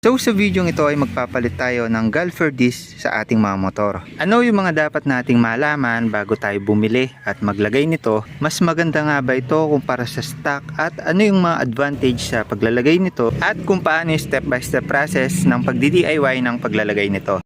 So sa video ito ay magpapalit tayo ng Gulfer disc sa ating mga motor. Ano yung mga dapat nating malaman bago tayo bumili at maglagay nito? Mas maganda nga ba ito kumpara sa stock at ano yung mga advantage sa paglalagay nito at kung paano yung step by step process ng pagdi-DIY ng paglalagay nito.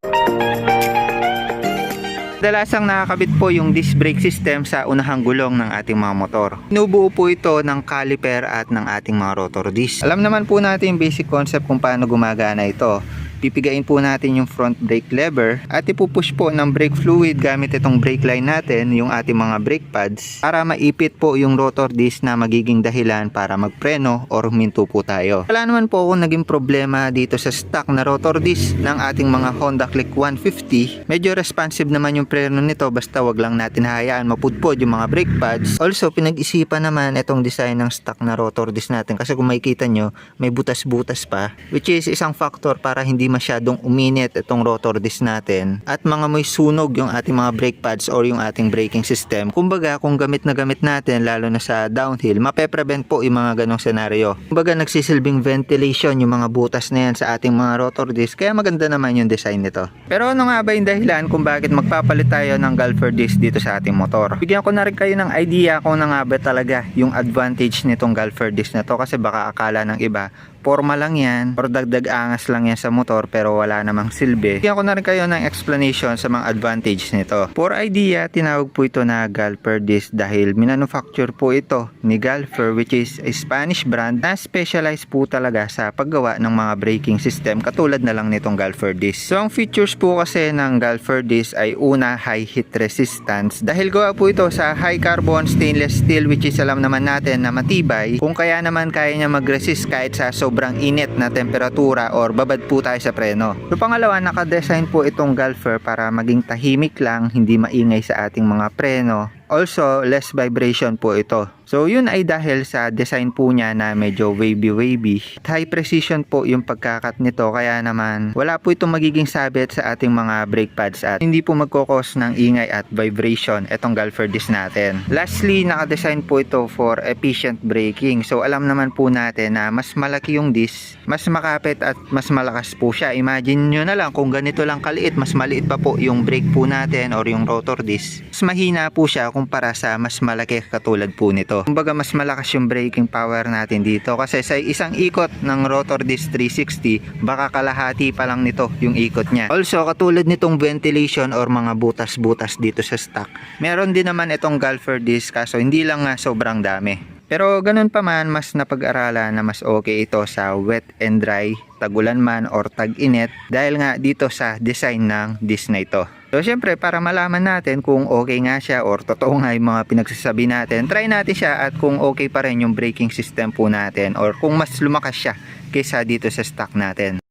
Kadalasang nakakabit po yung disc brake system sa unahang gulong ng ating mga motor. Inubuo po ito ng caliper at ng ating mga rotor disc. Alam naman po natin yung basic concept kung paano gumagana ito. Pipigain po natin yung front brake lever at ipupush po ng brake fluid gamit itong brake line natin, yung ating mga brake pads, para maipit po yung rotor disc na magiging dahilan para magpreno or huminto po tayo. Wala naman po akong naging problema dito sa stock na rotor disc ng ating mga Honda Click 150. Medyo responsive naman yung preno nito basta wag lang natin hayaan mapudpod yung mga brake pads. Also, pinag-isipan naman itong design ng stock na rotor disc natin kasi kung makikita nyo, may butas-butas pa which is isang factor para hindi masyadong uminit itong rotor disc natin at mga may sunog yung ating mga brake pads or yung ating braking system. Kumbaga, kung gamit na gamit natin lalo na sa downhill, mape-prevent po yung mga ganong senaryo. Kumbaga, nagsisilbing ventilation yung mga butas na yan sa ating mga rotor disc kaya maganda naman yung design nito. Pero ano nga ba yung dahilan kung bakit magpapalit tayo ng Gulfer disc dito sa ating motor? Bigyan ko na rin kayo ng idea kung ano nga ba talaga yung advantage nitong Gulfer disc na to kasi baka akala ng iba forma lang yan or dagdag angas lang yan sa motor pero wala namang silbi. Bigyan ko na rin kayo ng explanation sa mga advantage nito. For idea, tinawag po ito na Galfer disc dahil minanufacture po ito ni Galfer which is a Spanish brand na specialized po talaga sa paggawa ng mga braking system katulad na lang nitong Galfer disc. So ang features po kasi ng Galfer disc ay una high heat resistance dahil gawa po ito sa high carbon stainless steel which is alam naman natin na matibay kung kaya naman kaya niya mag-resist kahit sa sobrang init na temperatura or babad po tayo sa preno. So pangalawa, nakadesign po itong Gulfer para maging tahimik lang, hindi maingay sa ating mga preno. Also, less vibration po ito. So, yun ay dahil sa design po niya na medyo wavy-wavy. High precision po yung pagkakat nito kaya naman wala po itong magiging sabit sa ating mga brake pads at hindi po magkokos ng ingay at vibration itong Gulfer disc natin. Lastly, nakadesign po ito for efficient braking. So, alam naman po natin na mas malaki yung disc, mas makapit at mas malakas po siya. Imagine nyo na lang kung ganito lang kaliit, mas maliit pa po yung brake po natin or yung rotor disc. Mas mahina po siya kumpara sa mas malaki katulad po nito. Kumbaga mas malakas yung braking power natin dito kasi sa isang ikot ng rotor disc 360 baka kalahati pa lang nito yung ikot niya. Also katulad nitong ventilation or mga butas-butas dito sa stock. Meron din naman itong Gulfer disc kaso hindi lang nga sobrang dami. Pero ganun pa man, mas napag-aralan na mas okay ito sa wet and dry, tagulan man or tag-init dahil nga dito sa design ng disc na ito. So syempre para malaman natin kung okay nga siya or totoo nga yung mga pinagsasabi natin, try natin siya at kung okay pa rin yung braking system po natin or kung mas lumakas siya kaysa dito sa stock natin.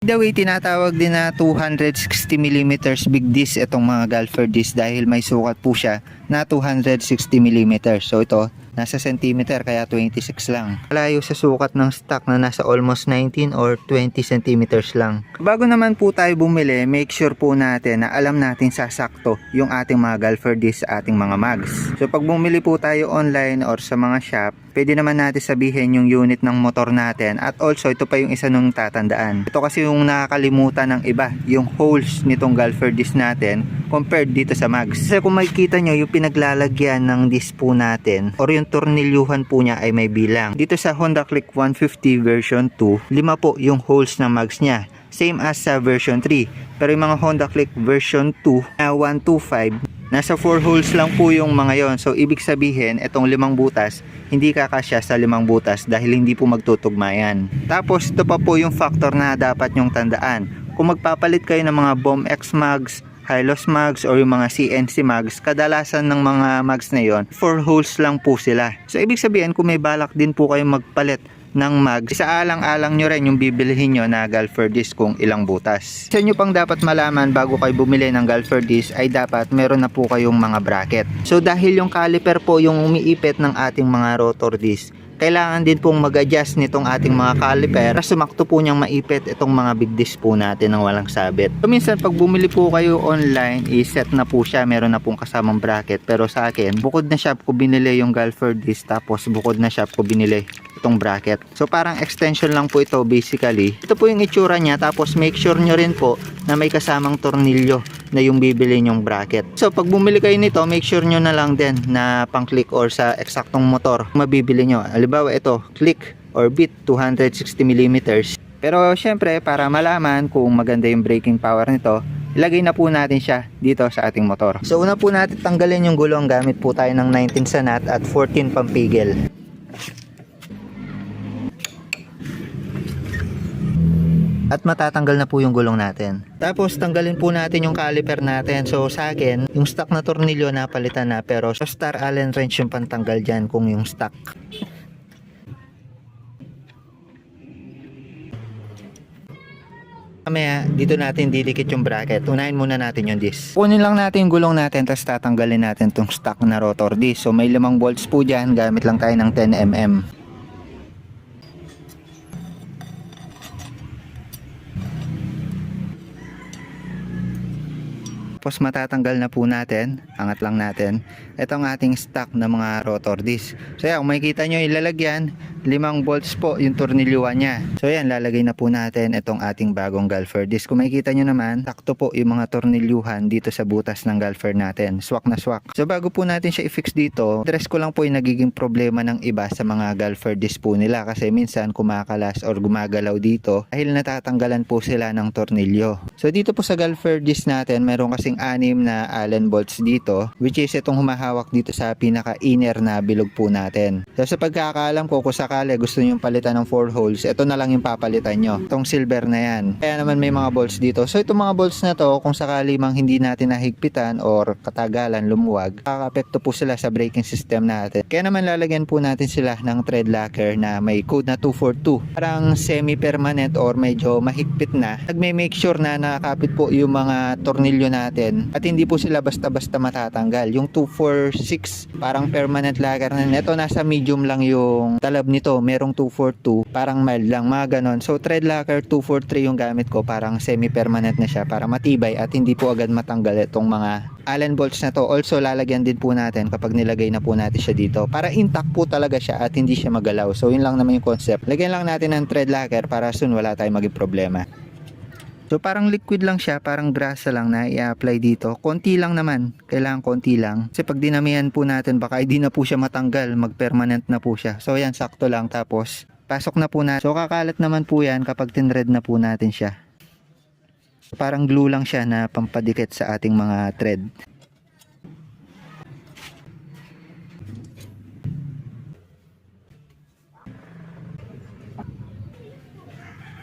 The way, tinatawag din na 260mm big disc itong mga Gulfer disc dahil may sukat po siya na 260mm. So ito, nasa centimeter kaya 26 lang. Malayo sa sukat ng stock na nasa almost 19 or 20 centimeters lang. Bago naman po tayo bumili, make sure po natin na alam natin sasakto yung ating mga Gulfer disc sa ating mga mags. So pag bumili po tayo online or sa mga shop, pwede naman natin sabihin yung unit ng motor natin at also ito pa yung isa nung tatandaan. Ito kasi yung nakakalimutan ng iba, yung holes nitong Gulfer disc natin compared dito sa mags. Kasi kung makikita nyo yung pinaglalagyan ng disc po natin or yung tornilyuhan po niya ay may bilang. Dito sa Honda Click 150 version 2, lima po yung holes ng mags niya. Same as sa version 3. Pero yung mga Honda Click version 2 na 125, nasa 4 holes lang po yung mga yon. So ibig sabihin, itong limang butas, hindi kakasya sa limang butas dahil hindi po magtutugma yan. Tapos ito pa po yung factor na dapat nyong tandaan. Kung magpapalit kayo ng mga Bomb X mags, Hylos mags or yung mga CNC mags, kadalasan ng mga mags na yon, 4 holes lang po sila. So ibig sabihin kung may balak din po kayong magpalit ng mag, sa alang-alang nyo rin yung bibilihin nyo na Gulfer disc kung ilang butas. Sa inyo pang dapat malaman bago kayo bumili ng Gulfer disc ay dapat meron na po kayong mga bracket. So dahil yung caliper po yung umiipit ng ating mga rotor disc, kailangan din pong mag-adjust nitong ating mga caliper para sumakto po niyang maipit itong mga big disc po natin ng walang sabit. So minsan pag bumili po kayo online, i-set na po siya, meron na pong kasamang bracket. Pero sa akin, bukod na shop ko binili yung Gulfer disc tapos bukod na shop ko binili itong bracket. So parang extension lang po ito basically. Ito po yung itsura niya tapos make sure nyo rin po na may kasamang tornilyo na yung bibili nyong bracket. So pag bumili kayo nito, make sure nyo na lang din na pang click or sa eksaktong motor mabibili nyo. Halimbawa ito, click or bit 260mm. Pero syempre para malaman kung maganda yung braking power nito, ilagay na po natin siya dito sa ating motor. So una po natin tanggalin yung gulong gamit po tayo ng 19 sa nut at 14 pampigil. At matatanggal na po yung gulong natin. Tapos tanggalin po natin yung caliper natin. So sa akin, yung stock na tornilyo napalitan na pero Star Allen wrench yung pantanggal dyan kung yung stock. Mamaya, dito natin didikit yung bracket. Unahin muna natin yung disc. Kunin lang natin yung gulong natin, tapos tatanggalin natin tong stock na rotor disc. So may limang bolts po dyan, gamit lang tayo ng 10mm. Tapos matatanggal na po natin, angat lang natin, itong ating stock na mga rotor disc. So yan, kung makikita nyo ilalagyan, limang bolts po yung tornilyuan niya. So yan, lalagay na po natin itong ating bagong galfer disc. Kung makikita nyo naman, sakto po yung mga tornilyuhan dito sa butas ng galfer natin. Swak na swak. So bago po natin siya i-fix dito, address ko lang po yung nagiging problema ng iba sa mga galfer disc po nila kasi minsan kumakalas or gumagalaw dito dahil natatanggalan po sila ng tornilyo. So dito po sa galfer disc natin, meron kasing anim na allen bolts dito which is itong humahawak dito sa pinaka-inner na bilog po natin. So sa pagkakaalam ko kung sakali gusto nyo palitan ng 4 holes, ito na lang yung papalitan nyo. Itong silver na yan. Kaya naman may mga bolts dito. So itong mga bolts na to, kung sakali mang hindi natin nahigpitan or katagalan lumuwag, kakapekto po sila sa braking system natin. Kaya naman lalagyan po natin sila ng thread locker na may code na 242. Parang semi-permanent or medyo mahigpit na. Nagme-make sure na nakakapit po yung mga tornilyo natin at hindi po sila basta-basta matatanggal. Yung 246 parang permanent locker na ito nasa medium lang yung talab nito. Merong 242 parang mild lang mga ganon. So thread locker 243 yung gamit ko parang semi-permanent na siya para matibay at hindi po agad matanggal itong mga Allen bolts na to. Also lalagyan din po natin kapag nilagay na po natin siya dito para intact po talaga siya at hindi siya magalaw. So yun lang naman yung concept. Lagyan lang natin ng thread locker para soon wala tayong maging problema. So parang liquid lang siya, parang grasa lang na i-apply dito. Konti lang naman, kailangan konti lang. Kasi pag dinamihan po natin, baka hindi na po siya matanggal, mag-permanent na po siya. So yan, sakto lang. Tapos, pasok na po na. So kakalat naman po yan kapag tinred na po natin siya. Parang glue lang siya na pampadikit sa ating mga thread.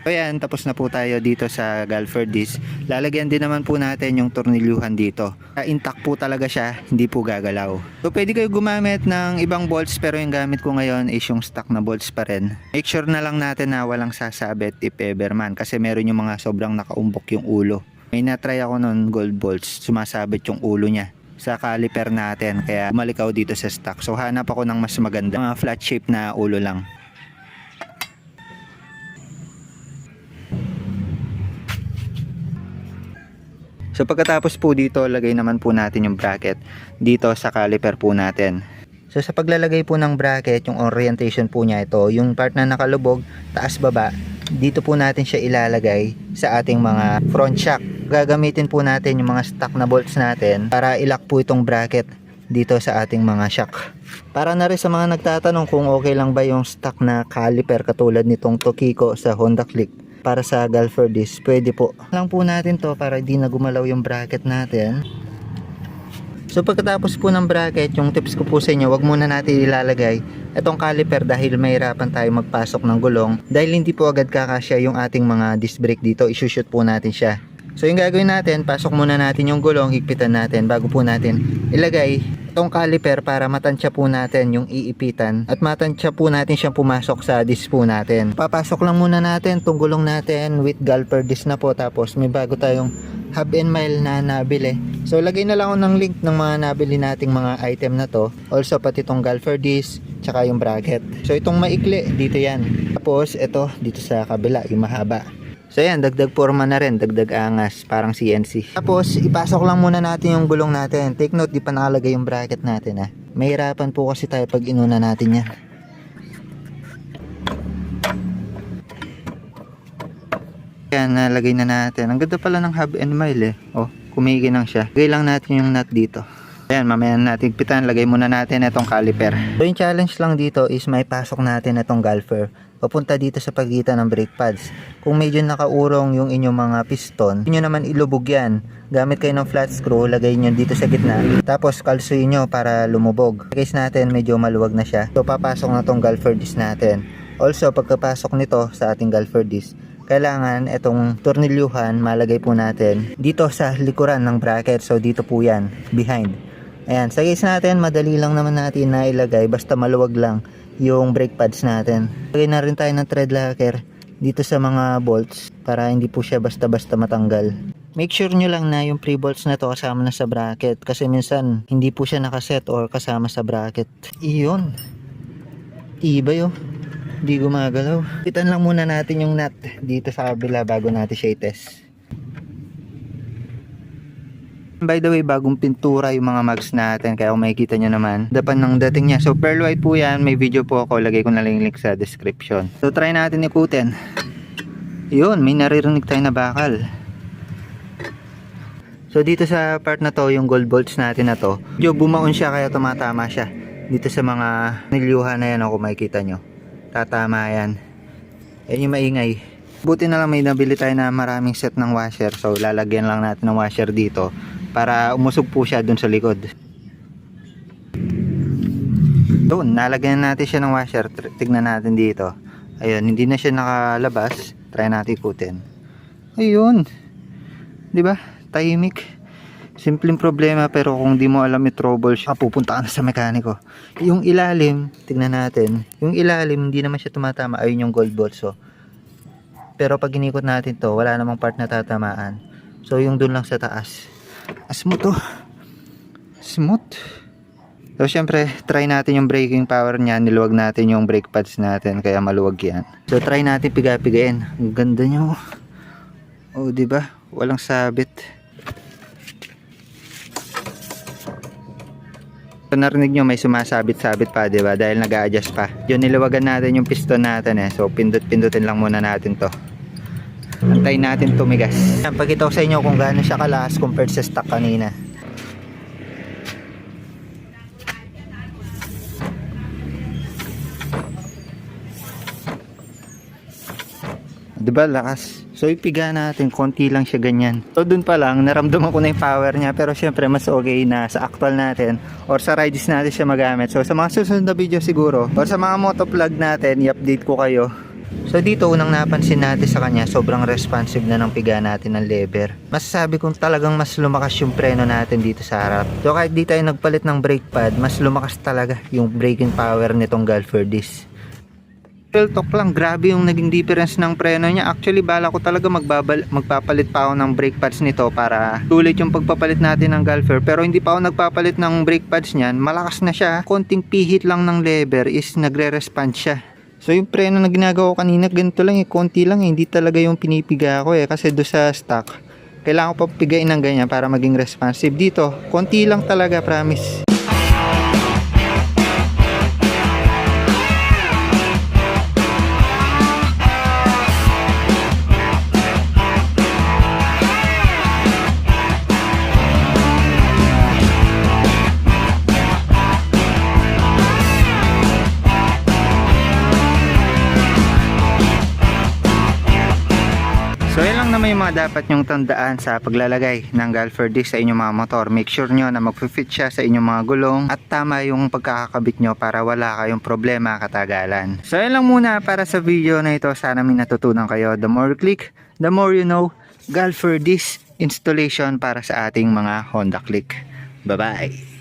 So yan, tapos na po tayo dito sa Galfer disc. Lalagyan din naman po natin yung tornilyuhan dito. Ah, Intact po talaga siya, hindi po gagalaw. So pwede kayo gumamit ng ibang bolts pero yung gamit ko ngayon is yung stock na bolts pa rin. Make sure na lang natin na walang sasabit if ever man kasi meron yung mga sobrang nakaumbok yung ulo. May na-try ako nun gold bolts, sumasabit yung ulo niya sa caliper natin kaya malikaw dito sa stock. So hanap ako ng mas maganda, mga flat shape na ulo lang. So pagkatapos po dito, lagay naman po natin yung bracket dito sa caliper po natin. So sa paglalagay po ng bracket, yung orientation po niya ito, yung part na nakalubog, taas baba, dito po natin siya ilalagay sa ating mga front shock. Gagamitin po natin yung mga stock na bolts natin para ilak po itong bracket dito sa ating mga shock. Para na rin sa mga nagtatanong kung okay lang ba yung stock na caliper katulad nitong Tokiko sa Honda Click para sa Galfer disc, pwede po. Lang po natin to para di na gumalaw yung bracket natin. So pagkatapos po ng bracket, yung tips ko po sa inyo, wag muna natin ilalagay itong caliper dahil mahirapan tayo magpasok ng gulong dahil hindi po agad kakasya yung ating mga disc brake dito, isushoot po natin siya. So yung gagawin natin, pasok muna natin yung gulong, higpitan natin bago po natin ilagay itong caliper para matansya po natin yung iipitan at matansya po natin siyang pumasok sa disc po natin. Papasok lang muna natin itong gulong natin with galper disc na po tapos may bago tayong hub and mile na nabili. So lagay na lang ako ng link ng mga nabili nating mga item na to. Also pati itong galfer disc tsaka yung bracket. So itong maikli dito yan. Tapos ito dito sa kabila yung mahaba. So ayan, dagdag forma na rin, dagdag angas, parang CNC. Tapos ipasok lang muna natin yung gulong natin. Take note, di pa nakalagay yung bracket natin ha. Mahirapan po kasi tayo pag inuna natin yan. Ayan, nalagay na natin. Ang ganda pala ng hub and mile eh. Oh, kumikinang siya. Lagay lang natin yung nut dito. Ayan, mamaya natin pitan. Lagay muna natin itong caliper. So yung challenge lang dito is may pasok natin itong galfer. Papunta dito sa pagitan ng brake pads. Kung medyo nakaurong yung inyong mga piston, inyo naman ilubog yan. Gamit kayo ng flat screw, lagay nyo dito sa gitna. Tapos kalsuin nyo para lumubog. Case natin, medyo maluwag na siya. So papasok na tong galfer disc natin. Also, pagkapasok nito sa ating galfer disc, kailangan itong tornilyuhan malagay po natin dito sa likuran ng bracket. So dito po yan, behind. Ayan, sa case natin, madali lang naman natin na ilagay basta maluwag lang yung brake pads natin. Lagay na rin tayo ng thread locker dito sa mga bolts para hindi po siya basta-basta matanggal. Make sure nyo lang na yung pre-bolts na to kasama na sa bracket kasi minsan hindi po siya nakaset or kasama sa bracket. Iyon. Tibay oh. Hindi gumagalaw. Pitan lang muna natin yung nut dito sa kabila bago natin siya i-test. By the way, bagong pintura yung mga mags natin kaya kung makikita nyo naman, dapan ng dating niya. So pearl white po yan, may video po ako, lagay ko na lang link sa description. So try natin ikutin. Yun, may naririnig tayo na bakal. So dito sa part na to, yung gold bolts natin na to, medyo bumaon siya kaya tumatama siya. Dito sa mga nilyuhan na yan, oh, kung makikita nyo. Tatama yan. Yan yung maingay. Buti na lang may nabili tayo na maraming set ng washer. So lalagyan lang natin ng washer dito para umusog po siya dun sa likod. Doon, nalagyan natin siya ng washer. Tignan natin dito. Ayun, hindi na siya nakalabas. Try natin ikutin. Ayun. 'Di ba? Tahimik. Simpleng problema pero kung di mo alam i-trouble siya, pupunta ka na sa mekaniko. Yung ilalim, tignan natin. Yung ilalim, hindi naman siya tumatama. Ayun yung gold bolts. So. Pero pag inikot natin to, wala namang part na tatamaan. So yung dun lang sa taas. Smooth to. Smooth. So syempre, try natin yung braking power niya. Niluwag natin yung brake pads natin kaya maluwag yan. So try natin piga-pigain. Ang ganda niyo. Oh, di ba? Walang sabit. So, narinig nyo may sumasabit-sabit pa, di ba? Dahil nag adjust pa. Yun, niluwagan natin yung piston natin eh. So, pindot-pindutin lang muna natin to. Antayin natin tumigas. Yan, ko sa inyo kung gaano siya kalakas compared sa stock kanina. Diba lakas? So ipiga natin, konti lang siya ganyan. So dun pa lang, naramdaman ko na yung power niya. Pero syempre mas okay na sa actual natin or sa rides natin siya magamit. So sa mga susunod na video siguro or sa mga motovlog natin, i-update ko kayo. So dito unang napansin natin sa kanya, sobrang responsive na ng piga natin ng lever. Masasabi kong talagang mas lumakas yung preno natin dito sa harap. So kahit di tayo nagpalit ng brake pad, mas lumakas talaga yung braking power nitong Galfer disc. Real talk lang, grabe yung naging difference ng preno niya. Actually, bala ko talaga magbabal, magpapalit pa ako ng brake pads nito para tulit yung pagpapalit natin ng Galfer. Pero hindi pa ako nagpapalit ng brake pads niyan. Malakas na siya. Konting pihit lang ng lever is nagre-respond siya. So yung preno na ginagawa ko kanina, ganito lang eh, konti lang eh. Hindi talaga yung pinipiga ko eh. Kasi do sa stock, kailangan ko pa pigain ng ganyan para maging responsive. Dito, konti lang talaga, promise. Naman yung mga dapat nyong tandaan sa paglalagay ng Galfer disc sa inyong mga motor. Make sure nyo na mag-fit siya sa inyong mga gulong at tama yung pagkakakabit nyo para wala kayong problema katagalan. So yan lang muna para sa video na ito. Sana may natutunan kayo. The more you click, the more you know. Galfer disc installation para sa ating mga Honda Click. Bye-bye!